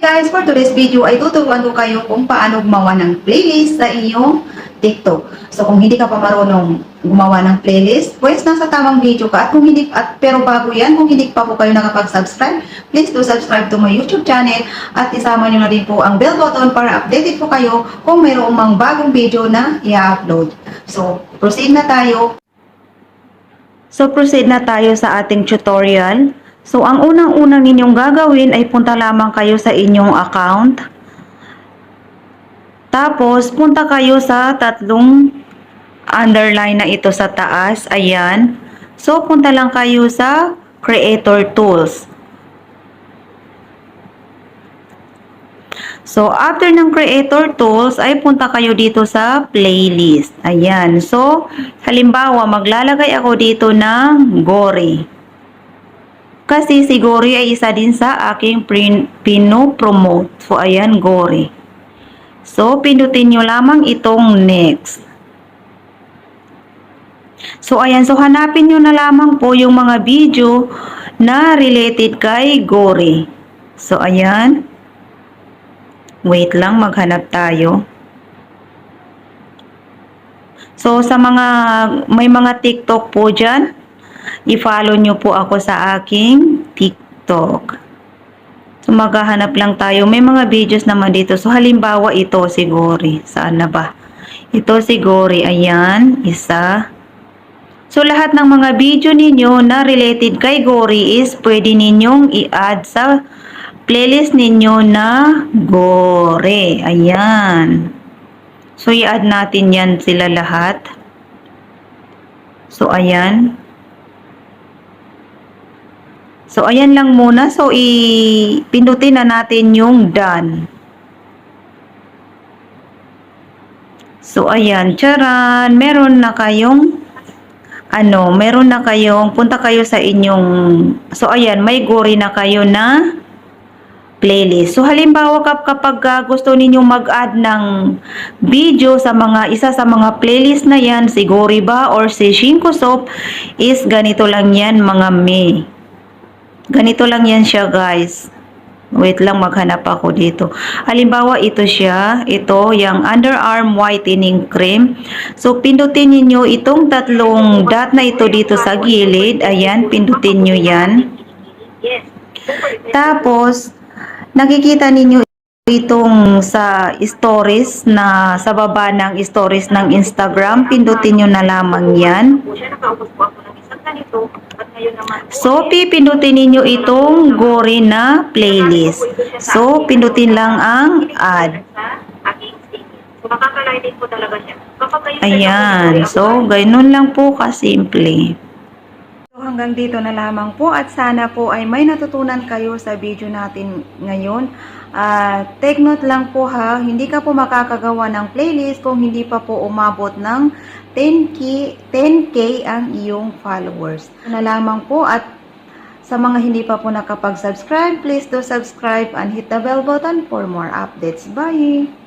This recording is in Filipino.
Guys, for today's video ay tuturuan ko kayo kung paano gumawa ng playlist sa inyong TikTok. So kung hindi ka pa marunong gumawa ng playlist, pues nasa tamang video ka. At kung hindi at pero bago 'yan, kung hindi pa po kayo nakapag-subscribe, please do subscribe to my YouTube channel at isama niyo na din po ang bell button para updated po kayo kung mayroong mga bagong video na i-upload. So, proceed na tayo. So, proceed na tayo sa ating tutorial. So, ang unang-unang ninyong gagawin ay punta lamang kayo sa inyong account. Tapos, punta kayo sa tatlong underline na ito sa taas. Ayan. So, punta lang kayo sa Creator Tools. So, after ng Creator Tools, ay punta kayo dito sa Playlist. Ayan. So, halimbawa, maglalagay ako dito ng Gory. Kasi si Gory ay isa din sa aking pino-promote. So, ayan, Gory. So, pindutin nyo lamang itong next. So, ayan. So, hanapin nyo na lamang po yung mga video na related kay Gory. So, ayan. Wait lang, maghanap tayo. So, sa mga, may mga TikTok po dyan, i-follow nyo po ako sa aking TikTok. So, maghahanap lang tayo. May mga videos naman dito. So, halimbawa ito, si Gory. Saan na ba? Ito si Gory. Ayan, isa. So, lahat ng mga video ninyo na related kay Gory is pwede ninyong i-add sa playlist ninyo na Gore. Ayan. So, i-add natin yan sila lahat. So, ayan. So, ayan lang muna. So, i-pindutin na natin yung done. So, ayan. Charan! Meron na kayong ano, meron na kayong, punta kayo sa inyong, so ayan, may gori na kayo na playlist. So halimbawa kap kapag ah, gusto ninyong mag-add ng video sa mga isa sa mga playlist na yan, si Gori ba or si Shinko Soap is ganito lang yan mga me. Ganito lang yan siya guys. Wait lang, maghanap ako dito. Halimbawa, ito siya. Ito, yung underarm whitening cream. So, pindutin niyo itong tatlong dot na ito dito sa gilid. Ayan, pindutin niyo yan. Tapos, nakikita ninyo itong sa stories na sa baba ng stories ng Instagram. Pindutin nyo na lamang yan. Ganito. At ngayon naman So, pipindutin ninyo itong gory na playlist. So, pindutin lang ang add. So, makakalay din po talaga siya. Kapag Ayan. So, ganun lang po kasimple. Hanggang dito na lamang po at sana po ay may natutunan kayo sa video natin ngayon. Ah, take note lang po ha, hindi ka po makakagawa ng playlist kung hindi pa po umabot ng 10k, 10k ang iyong followers. Na lamang po at sa mga hindi pa po nakapag-subscribe, please do subscribe and hit the bell button for more updates. Bye!